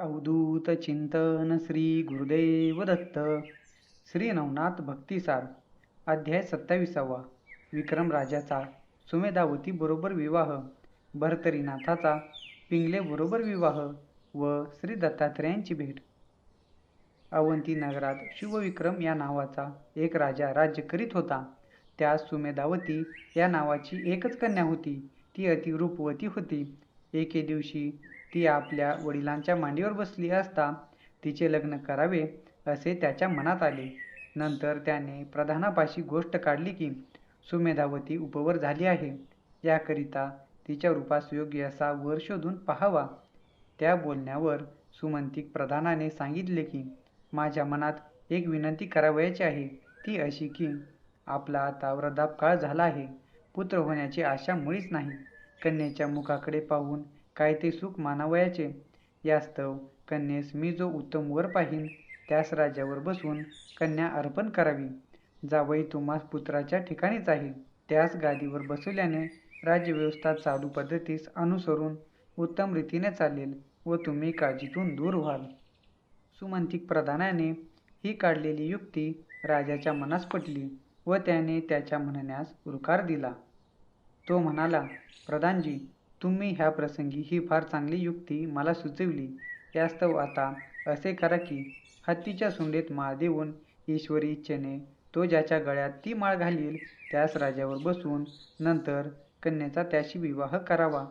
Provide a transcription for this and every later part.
अवधूत चिंतन श्री गुरुदेव दत्त. श्री नवनाथ भक्तिसार अध्याय सत्ताविसावा. विक्रम राजाचा. सुमेधावती बरोबर विवाह. भरतरीनाथाचा. पिंगले बरोबर विवाह व श्री दत्तात्रेयांची भेट. अवंती नगरात शुभविक्रम या नावाचा एक राजा राज्य करीत होता. त्यास सुमेधावती या नावाची एकच कन्या होती. ती अति रूपवती होती. एके दिवशी ती आपल्या वडिलांच्या मांडीवर बसली असता तिचे लग्न करावे असे त्याच्या मनात आले. नंतर त्याने प्रधानापाशी गोष्ट काढली की सुमेधावती उपवर झाली आहे. याकरिता तिच्या रूपास योग्य असा वर शोधून पाहावा. त्या बोलण्यावर सुमंतिक प्रधानाने सांगितले की माझ्या मनात एक विनंती करावयाची आहे. ती अशी की आपला आता वृद्धापकाळ झाला आहे. पुत्र होण्याची आशा मुळीच नाही. कन्येच्या मुखाकडे पाहून काय ते सुख मानावयाचे? यास्तव कन्येस मी जो उत्तम वर पाहीन त्यास राज्यावर बसून कन्या अर्पण करावी. जावई तुम्हास पुत्राच्या ठिकाणीच आहे. त्यास गादीवर बसवल्याने राज्यव्यवस्था चालू पद्धतीस अनुसरून उत्तम रीतीने चालेल व तुम्ही काळजीतून दूर व्हाल. सुमंतिक प्रधानाने ही काढलेली युक्ती राजाच्या मनास पटली व त्याने त्याच्या म्हणण्यास उरकार दिला. तो म्हणाला प्रधानजी तुम्ही ह्या प्रसंगी ही फार चांगली युक्ती मला सुचविली. यास्तव आता असे करा की हत्तीच्या सुंडीत माळ देऊन ईश्वरी इच्छेने तो ज्याच्या गळ्यात ती माळ घालील त्यास राजावर बसून नंतर कन्येचा त्याशी विवाह करावा.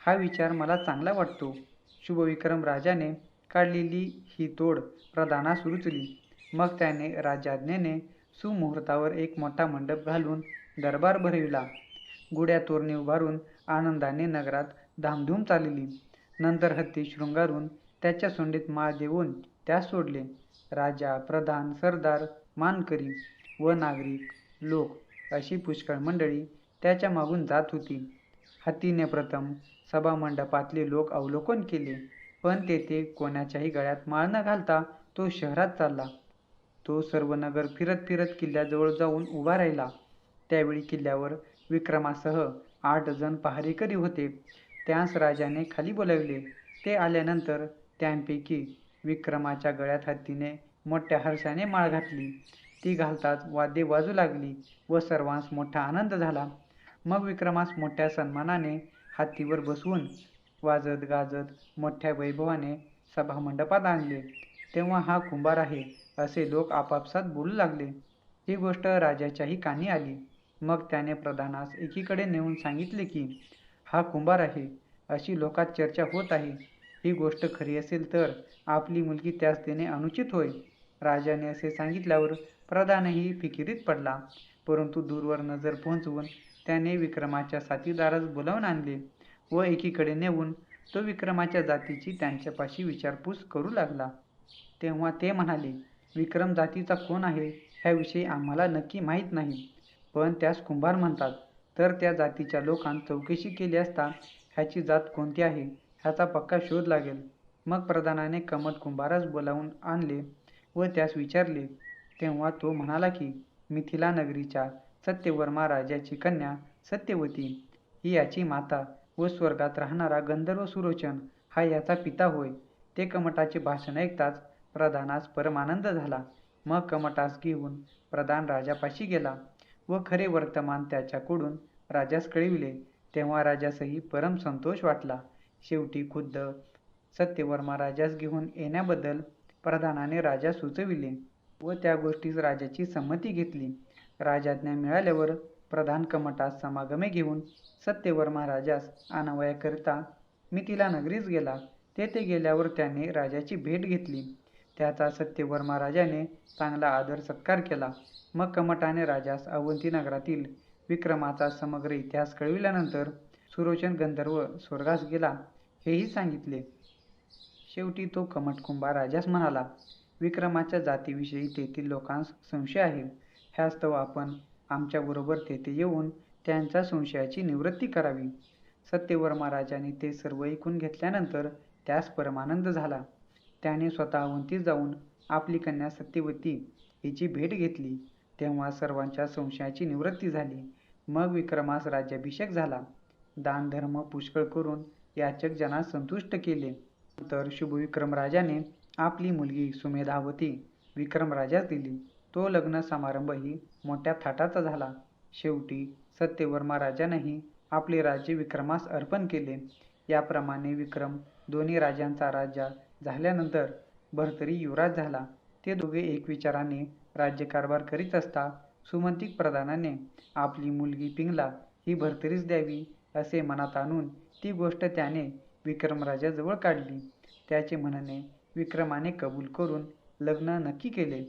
हा विचार मला चांगला वाटतो. शुभविक्रम राजाने काढलेली ही तोड प्रधानास रुचली मग त्याने राजाज्ञेने सुमुहूर्तावर एक मोठा मंडप घालून दरबार भरविला. गुड्या तोरणे उभारून आनंदाने नगरात धामधूम चालली. नंतर हत्ती शृंगारून त्याच्या सोंडीत माळ देऊन त्यास सोडले. राजा प्रधान सरदार मानकरी व नागरिक लोक अशी पुष्कळ मंडळी त्याच्या मागून जात होती. हत्तीने प्रथम सभामंडपातले लोक अवलोकन केले पण तेथे कोणाच्याही गळ्यात माळ न घालता तो शहरात चालला. तो सर्व नगर फिरत फिरत किल्ल्याजवळ जाऊन उभा राहिला. त्यावेळी किल्ल्यावर विक्रमासह आठ जण पहारेकरी होते? त्यास राजाने खाली बोलाविले. ते आल्यानंतर त्यांपैकी विक्रमाच्या गळ्यात हत्तीने मोठ्या हर्षाने माळ घातली. ती घालताच वाद्ये वाजू लागली व सर्वांस मोठा आनंद झाला. मग विक्रमास मोठ्या सन्मानाने हत्तीवर बसवून वाजत गाजत मोठ्या वैभवाने सभामंडपात आणले. तेव्हा हा कुंभार आहे असे लोक आपापसात बोलू लागले. ही गोष्ट राजाच्याही कानी आली. मग त्याने प्रधानास एकीकडे नेऊन सांगितले की हा कुंभार आहे अशी लोकात चर्चा होत आहे. ही गोष्ट खरी असेल तर आपली मुलगी त्यास देणे अनुचित होय. राजाने असे सांगितल्यावर प्रधानही फिकिरीत पडला. परंतु दूरवर नजर पोहोचवून त्याने विक्रमाच्या साथीदारास बोलावून आणले व एकीकडे नेऊन तो विक्रमाच्या जातीची त्यांच्यापाशी विचारपूस करू लागला. तेव्हा ते म्हणाले विक्रम जातीचा कोण आहे? ह्याविषयी आम्हाला नक्की माहीत नाही. पण त्यास कुंभार म्हणतात. तर त्या जातीच्या लोकांत चौकशी केली असता ह्याची जात कोणती आहे ह्याचा पक्का शोध लागेल. मग प्रधानाने कमट कुंभारास बोलावून आणले व त्यास विचारले. तेव्हा तो म्हणाला की मिथिला नगरीच्या सत्यवर्मा राजाची कन्या सत्यवती ही याची माता व स्वर्गात राहणारा गंधर्व सुरोचन हा याचा पिता होय. ते कमटाचे भाषण ऐकताच प्रधानास परमानंद झाला. मग कमटास घेऊन प्रधान राजापाशी गेला. व खरे वर्तमान त्याच्याकडून राजास कळविले. तेव्हा राजासही परम संतोष वाटला. शेवटी खुद्द सत्यवर्मा राजास घेऊन येण्याबद्दल प्रधानाने राजा सुचविले व त्या गोष्टीस राजाची संमती घेतली. राजाज्ञा मिळाल्यावर प्रधान कमटास समागमे घेऊन सत्यवर्मा राजास आणावयाकरिता मिथिला नगरीस गेला. तेथे गेल्यावर त्याने राजाची भेट घेतली. त्याचा सत्यवर्मा राजाने चांगला आदर सत्कार केला. मग कमटाने राजास अवंती नगरातील विक्रमाचा समग्र इतिहास कळविल्यानंतर सुरोचन गंधर्व स्वर्गास गेला. हेही सांगितले. शेवटी तो कमटकुंभा राजास म्हणाला विक्रमाच्या जातीविषयी तेथील लोकांस संशय आहे. ह्यास्तव आपण आमच्याबरोबर तेथे येऊन त्यांच्या संशयाची निवृत्ती करावी. सत्यवर्मा राजाने ते सर्व ऐकून घेतल्यानंतर त्यास परमानंद झाला. त्याने स्वतः अवंतीत जाऊन आपली कन्या सत्यवती हिची भेट घेतली. तेव्हा सर्वांच्या संशयाची निवृत्ती झाली. मग विक्रमास राज्याभिषेक झाला. दानधर्म पुष्कळ करून याचक जना संतुष्ट केले. तर शुभविक्रम राजाने आपली मुलगी सुमेधावती विक्रमराजास दिली. तो लग्न समारंभही मोठ्या थाटाचा झाला. शेवटी सत्यवर्मा राजानेही आपले राज्य विक्रमास अर्पण केले. याप्रमाणे विक्रम दोन्ही राजांचा राजा झाल्यानंतर भर्तरी युवराज झाला. ते दोघे एक विचाराने राज्यकारभार करीत असता सुमंतिक प्रधानाने आपली मुलगी पिंगला ही भर्तरीच द्यावी असे मनात आणून ती गोष्ट त्याने विक्रमराजाजवळ काढली. त्याचे म्हणणे विक्रमाने कबूल करून लग्न नक्की केले.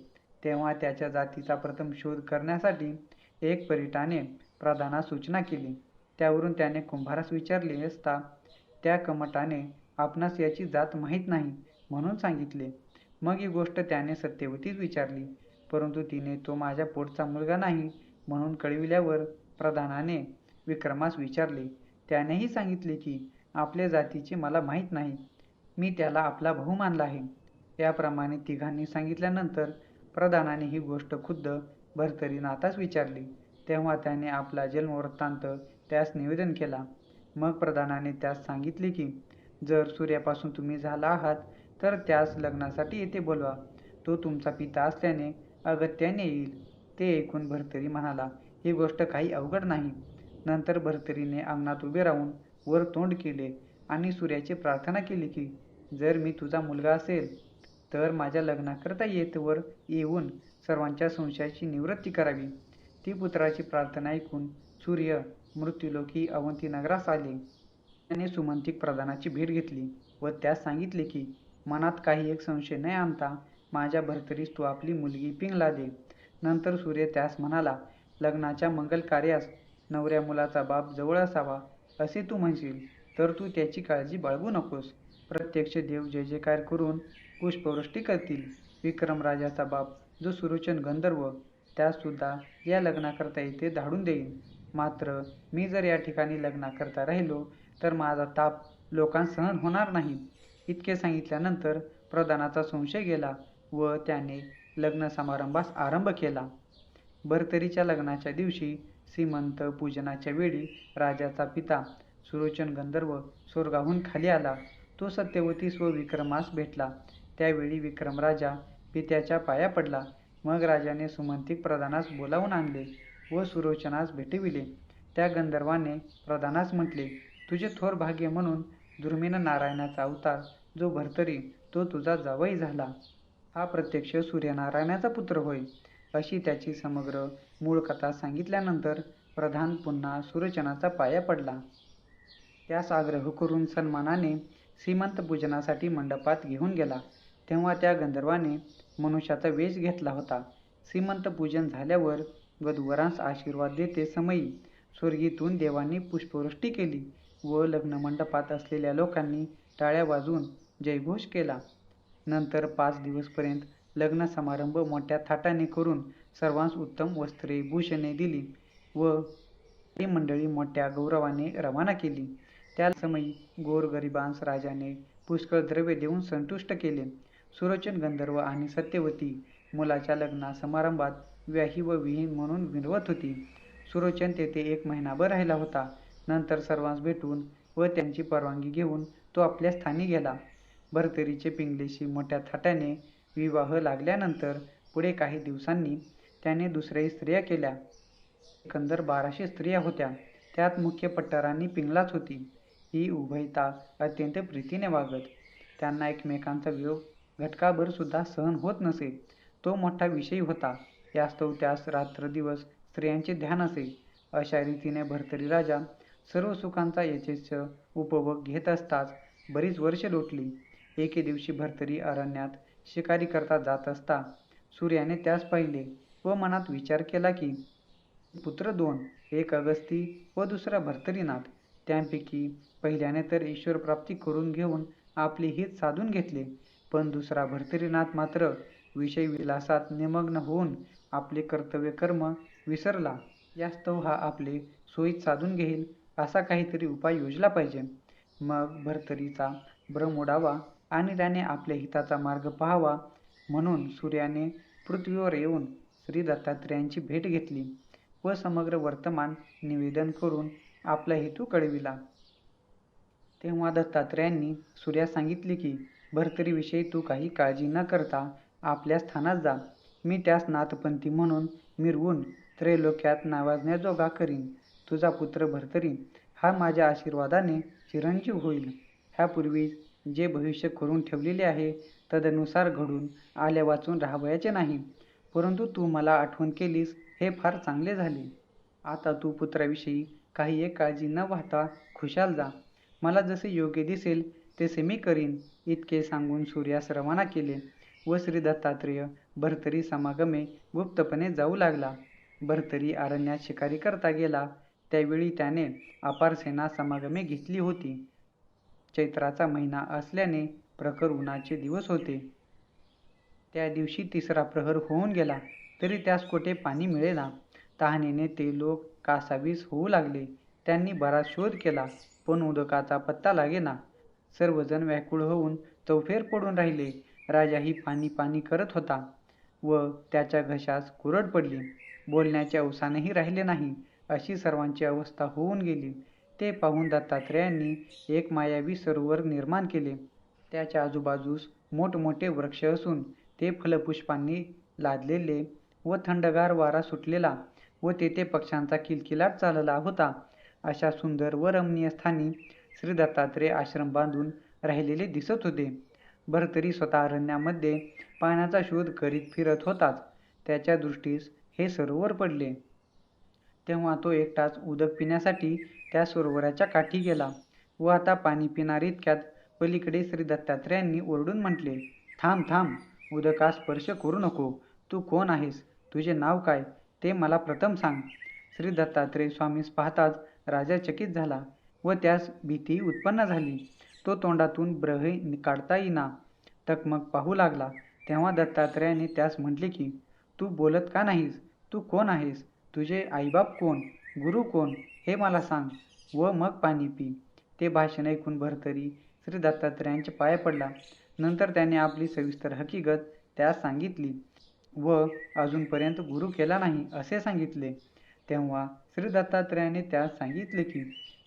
तेव्हा त्याच्या जातीचा प्रथम शोध करण्यासाठी एक परिटाने प्रधानास सूचना केली. त्यावरून त्याने कुंभारास विचारले असता त्या कमटाने आपणास याची जात माहीत नाही म्हणून सांगितले. मग ही गोष्ट त्याने सत्यवतीच विचारली. परंतु तिने तो माझ्या पोटचा मुलगा नाही म्हणून कळविल्यावर प्रधानाने विक्रमास विचारले. त्यानेही सांगितले की आपल्या जातीचे मला माहीत नाही. मी त्याला आपला भाऊ मानला आहे. याप्रमाणे तिघांनी सांगितल्यानंतर प्रधानाने ही गोष्ट खुद्द भरतरीनाथास विचारली. तेव्हा त्याने आपला जन्मवृत्तांत त्यास निवेदन केला. मग प्रधानाने त्यास सांगितले की जर सूर्यापासून तुम्ही झाला आहात तर त्यास लग्नासाठी येथे बोलवा. तो तुमचा पिता असल्याने अगत्याने येईल. ते ऐकून भरतरी म्हणाला ही गोष्ट काही अवघड नाही. नंतर भरतरीने अंगणात उभे राहून वर तोंड केले आणि सूर्याची प्रार्थना केली की जर मी तुझा मुलगा असेल तर माझ्या लग्नाकरता येतवर येऊन सर्वांच्या संशयाची निवृत्ती करावी. ती पुत्राची प्रार्थना ऐकून सूर्य मृत्यूलोकी अवंती नगरास आले. त्याने सुमंतिक प्रधानाची भेट घेतली व त्यास सांगितले की मनात काही एक संशय न आणता माझ्या भरतरीस तू आपली मुलगी पिंगला दे नंतर सूर्य त्यास म्हणाला लग्नाच्या मंगल कार्यास नवऱ्या मुलाचा बाप जवळ असावा असे तू म्हणशील तर तू त्याची काळजी बाळगू नकोस. प्रत्यक्ष देव जय जयकार करून पुष्पवृष्टी करतील. विक्रमराजाचा बाप जो सुरोचन गंधर्व त्यासुद्धा या लग्नाकरता इथे धाडून देईन. मात्र मी जर या ठिकाणी लग्नाकरता राहिलो तर माझा ताप लोकांस सहन होणार नाही. इतके सांगितल्यानंतर प्रधानाचा संशय गेला व त्याने लग्न समारंभास आरंभ केला. भरतरीच्या लग्नाच्या दिवशी श्रीमंत पूजनाच्या वेळी राजाचा पिता सुरोचन गंधर्व स्वर्गाहून खाली आला. तो सत्यवतीस व विक्रमास भेटला. त्यावेळी विक्रम राजा पित्याच्या पाया पडला. मग राजाने सुमंतिक प्रधानास बोलावून आणले व सुरोचनास भेटविले. त्या गंधर्वाने प्रधानास म्हटले तुझे थोर भाग्य म्हणून दुर्मिन नारायणाचा अवतार जो भरतरी तो तुझा जावई झाला. हा प्रत्यक्ष सूर्यनारायणाचा पुत्र होय अशी त्याची समग्र मूळ कथा सांगितल्यानंतर प्रधान पुन्हा सुरचनाचा पाया पडला. त्यास आग्रह करून सन्मानाने श्रीमंत पूजनासाठी मंडपात घेऊन गेला. तेव्हा त्या गंधर्वाने मनुष्याचा वेश घेतला होता. श्रीमंत पूजन झाल्यावर वधूवरांस आशीर्वाद देते समयी स्वर्गीतून देवांनी पुष्पवृष्टी केली. व लग्न मंडपात असलेल्या लोकांनी टाळ्या वाजवून जयघोष केला. नंतर पाच दिवसपर्यंत लग्न समारंभ मोठ्या थाटाने करून सर्वांस उत्तम वस्त्रे भूषणे दिली व ही मंडळी मोठ्या गौरवाने रवाना केली. त्या समयी गोरगरिबांस राजाने पुष्कळ द्रव्य देऊन संतुष्ट केले. सुरोचन गंधर्व आणि सत्यवती मुलाच्या लग्ना समारंभात व्याही व विहीन म्हणून विनवत होती. सुरोचन तेथे एक महिनाभर राहिला होता. नंतर सर्वांस भेटून व त्यांची परवानगी घेऊन तो आपल्या स्थानी गेला. भरतरीचे पिंगलेशी मोठ्या थाटाने विवाह लागल्यानंतर पुढे काही दिवसांनी त्याने दुसऱ्याही स्त्रिया केल्या. एकंदर बाराशे स्त्रिया होत्या. त्यात मुख्य पट्टरांनी पिंगलाच होती. ही उभयता अत्यंत प्रीतीने वागत. त्यांना एकमेकांचा वियोग घटकाभर सुद्धा सहन होत नसे. तो मोठा विषय होता. यास्तव त्यास रात्रदिवस स्त्रियांचे ध्यान असे. अशा रीतीने भरतरी राजा सर्व सुखांचा यथेच्छ उपभोग घेत असताच बरीच वर्ष लोटली. एके दिवशी भरतरी अरण्यात शिकारी करता जात असता सूर्याने त्यास पाहिले व मनात विचार केला की पुत्र दोन एक अगस्ती व दुसरा भर्तरीनाथ. त्यांपैकी पहिल्याने तर ईश्वर प्राप्ती करून घेऊन आपले हित साधून घेतले पण दुसरा भर्तरीनाथ मात्र विषय विलासात निमग्न होऊन आपले कर्तव्य कर्म विसरला. यास्तव हा आपले सोयीत साधून घेईल असा काहीतरी उपाय योजला पाहिजे. मग भरतरीचा भ्रम उडावा आणि त्याने आपल्या हिताचा मार्ग पाहावा म्हणून सूर्याने पृथ्वीवर येऊन श्री दत्तात्रेयांची भेट घेतली व समग्र वर्तमान निवेदन करून आपला हेतू कळविला. तेव्हा दत्तात्रेयांनी सूर्यास सांगितले की भर्तरीविषयी तू काही काळजी न करता आपल्या स्थानात जा. मी त्यास नाथपंथी म्हणून मिरवून त्रैलोक्यात नावाजण्याजोगा करीन. तुझा पुत्र भर्तरी हा माझ्या आशीर्वादाने चिरंजीव होईल. ह्यापूर्वी जे भविष्य करून ठेवलेले आहे तदनुसार घडून आल्या वाचून राहावयाचे नाही. परंतु तू मला आठवण केलीस हे फार चांगले झाले. आता तू पुत्राविषयी काही एक काळजी न वाहता खुशाल जा. मला जसे योग्य दिसेल तसे मी करीन इतके सांगून सूर्यास रवाना केले. व श्री दत्तात्रेय भरतरी समागमे गुप्तपणे जाऊ लागला. भरतरी अरण्यात शिकारी करता गेला. त्यावेळी त्याने अपार सेना समागमे घेतली होती. चैत्राचा महिना असल्याने प्रखर उन्हाचे दिवस होते. त्या दिवशी तिसरा प्रहर होऊन गेला तरी त्यास कोठे पाणी मिळेना. तहानेने ते लोक कासावीस होऊ लागले. त्यांनी बराच शोध केला पण उदकाचा पत्ता लागेना. सर्वजण व्याकुळ होऊन चौफेर पडून राहिले. राजाही पाणी पाणी करत होता व त्याच्या घशास कुरड पडली. बोलण्याचे अवसानही राहिले नाही. अशी सर्वांची अवस्था होऊन गेली. ते पाहून दत्तात्रेयांनी एक मायावी सरोवर निर्माण केले. त्याच्या आजूबाजूस मोठमोठे वृक्ष असून ते फलपुष्पांनी लादलेले व थंडगार वारा सुटलेला व तेथे पक्ष्यांचा किलकिलाट चालला होता. अशा सुंदर व रमणीय स्थानी श्री दत्तात्रेय आश्रम बांधून राहिलेले दिसत होते. भरतरी स्वतः अरण्यामध्ये पाण्याचा शोध करीत फिरत होताच. त्याच्या दृष्टीस हे सरोवर पडले. तेव्हा तो एकटाच उदक पिण्यासाठी त्या सरोवराच्या काठी गेला व आता पाणी पिणार इतक्यात पलीकडे श्री दत्तात्रयांनी ओरडून म्हटले थांब थांब उदकास स्पर्श करू नको. तू कोण आहेस? तुझे नाव काय? ते मला प्रथम सांग. श्री दत्तात्रय स्वामीस पाहताच राजा चकित झाला व त्यास भीती उत्पन्न झाली. तो तोंडातून ब्रह काढता येईना. तकमक पाहू लागला. तेव्हा दत्तात्रयाने त्यास म्हटले की तू बोलत का नाहीस? तू कोण आहेस? तुझे आईबाप कोण? गुरु कोण? हे मला सांग. व मग पाणी पी. ते भाषण ऐकून भरतरी श्री दत्तात्रयांच्या पाया पडला. नंतर त्याने आपली सविस्तर हकीकत त्यास सांगितली. व अजूनपर्यंत गुरु केला नाही असे सांगितले. तेव्हा श्री दत्तात्रेयाने त्यास सांगितले की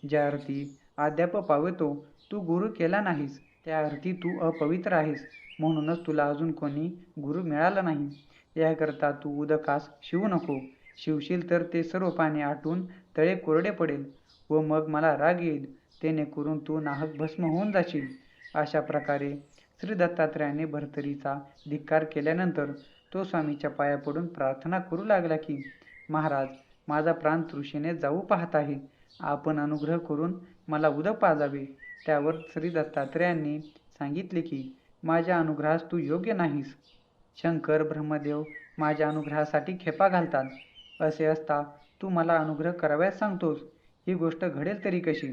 ज्या अर्थी अद्याप पावतो तू गुरु केला नाहीस त्या अर्थी तू अपवित्र आहेस. म्हणूनच तुला अजून कोणी गुरु मिळाला नाही. याकरता तू उदकास शिवू नको. शिवशील तर ते सर्व पाणी आटून तळे कोरडे पडेल व मग मला राग येईल. तेने करून तू नाहक भस्म होऊन जाशील. अशा प्रकारे श्री दत्तात्रयाने भरतरीचा धिक्कार केल्यानंतर तो स्वामीच्या पाया पडून प्रार्थना करू लागला की महाराज माझा प्राण तृषेने जाऊ पाहत आहे. आपण अनुग्रह करून मला उदक पाजावे. त्यावर श्री दत्तात्रयांनी सांगितले की माझ्या अनुग्रहास तू योग्य नाहीस. शंकर ब्रह्मदेव माझ्या अनुग्रहासाठी खेपा घालतात. असे असता तू मला अनुग्रह करावयास सांगतोस. ही गोष्ट घडेल तरी कशी?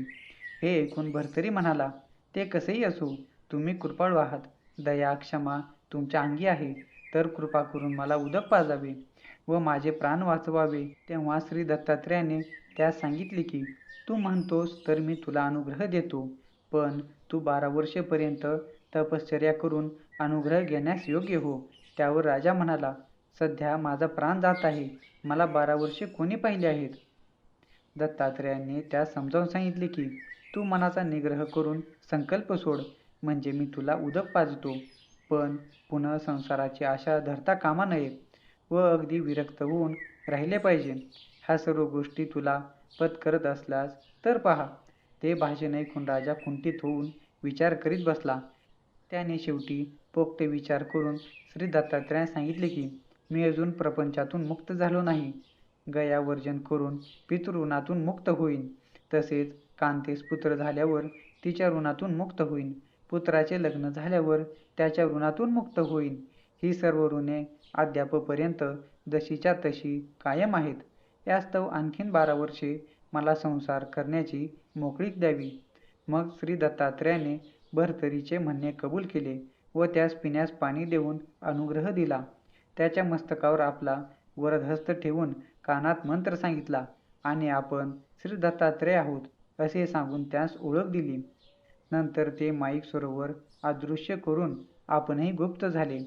हे ऐकून भरतरी म्हणाला ते कसेही असो तुम्ही कृपाळू आहात. दया क्षमा तुमच्या अंगी आहे. तर कृपा करून मला उदक पाजावे व माझे प्राण वाचवावे. तेव्हा श्री दत्तात्रेयाने त्यास सांगितले की तू म्हणतोस तर मी तुला अनुग्रह देतो. पण तू बारा वर्षेपर्यंत तपश्चर्या करून अनुग्रह घेण्यास योग्य हो. त्यावर राजा म्हणाला सध्या माझा प्राण जात आहे. मला बारा वर्षे कोणी पाहिले आहेत? दत्तात्रेयांनी त्यास समजावून सांगितले की तू मनाचा निग्रह करून संकल्प सोड म्हणजे मी तुला उदक पाजतो. पण पुन्हा संसाराची आशा धरता कामा नये व अगदी विरक्त होऊन राहिले पाहिजे. ह्या सर्व गोष्टी तुला करत असल्यास तर पहा. ते भाषण ऐकून राजा कुंठित होऊन विचार करीत बसला. त्याने शेवटी पोक्त विचार करून श्री दत्तात्रयाने सांगितले की मी अजून प्रपंचातून मुक्त झालो नाही. गयावर्जन करून पितृऋणातून मुक्त होईन. तसेच कांतेस पुत्र झाल्यावर तिच्या ऋणातून मुक्त होईन. पुत्राचे लग्न झाल्यावर त्याच्या ऋणातून मुक्त होईन. ही सर्व ऋणे अद्यापपर्यंत जशीच्या तशी कायम आहेत. यास्तव आणखीन बारा वर्षे मला संसार करण्याची मोकळीक द्यावी. मग श्री दत्तात्रेयाने भरतरीचे म्हणणे कबूल केले व त्यास पिण्यास पाणी देऊन अनुग्रह दिला. त्याच्या मस्तकावर आपला वरदहस्त ठेवून कानात मंत्र सांगितला आणि आपण श्री दत्तात्रय आहोत असे सांगून त्यास ओळख दिली. नंतर ते माईक सरोवर अदृश्य करून आपणही गुप्त झाले.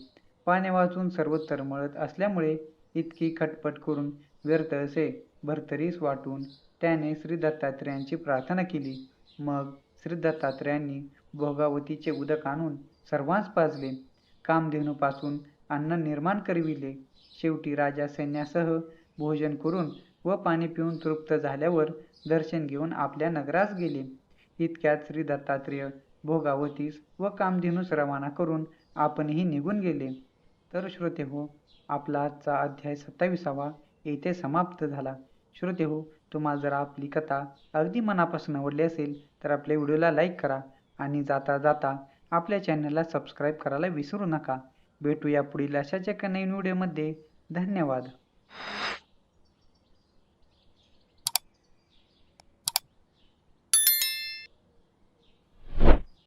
पाणी वाचून सर्व तरमळत असल्यामुळे इतकी खटपट करून व्यर्थ असे भरतरीस वाटून त्याने श्री दत्तात्रयांची प्रार्थना केली. मग श्री दत्तात्रयांनी भोगावतीचे उदक आणून सर्वांस पाजले. कामधेनूपासून अन्न निर्माण करविले. शेवटी राजा सैन्यासह भोजन करून व पाणी पिऊन तृप्त झाल्यावर दर्शन घेऊन आपल्या नगरास गेले. इतक्यात श्री दत्तात्रेय भोगावतीस व कामधेनूस रवाना करून आपणही निघून गेले. तर श्रोते हो आपला आजचा अध्याय सत्ताविसावा येथे समाप्त झाला. श्रोते हो तुम्हाला जर आपली कथा अगदी मनापासून आवडली असेल तर आपल्या व्हिडिओला लाईक करा आणि जाता जाता आपल्या चॅनलला सबस्क्राईब करायला विसरू नका. भेटूया पुढील अशाच एका नवीन व्हिडिओमध्ये. धन्यवाद.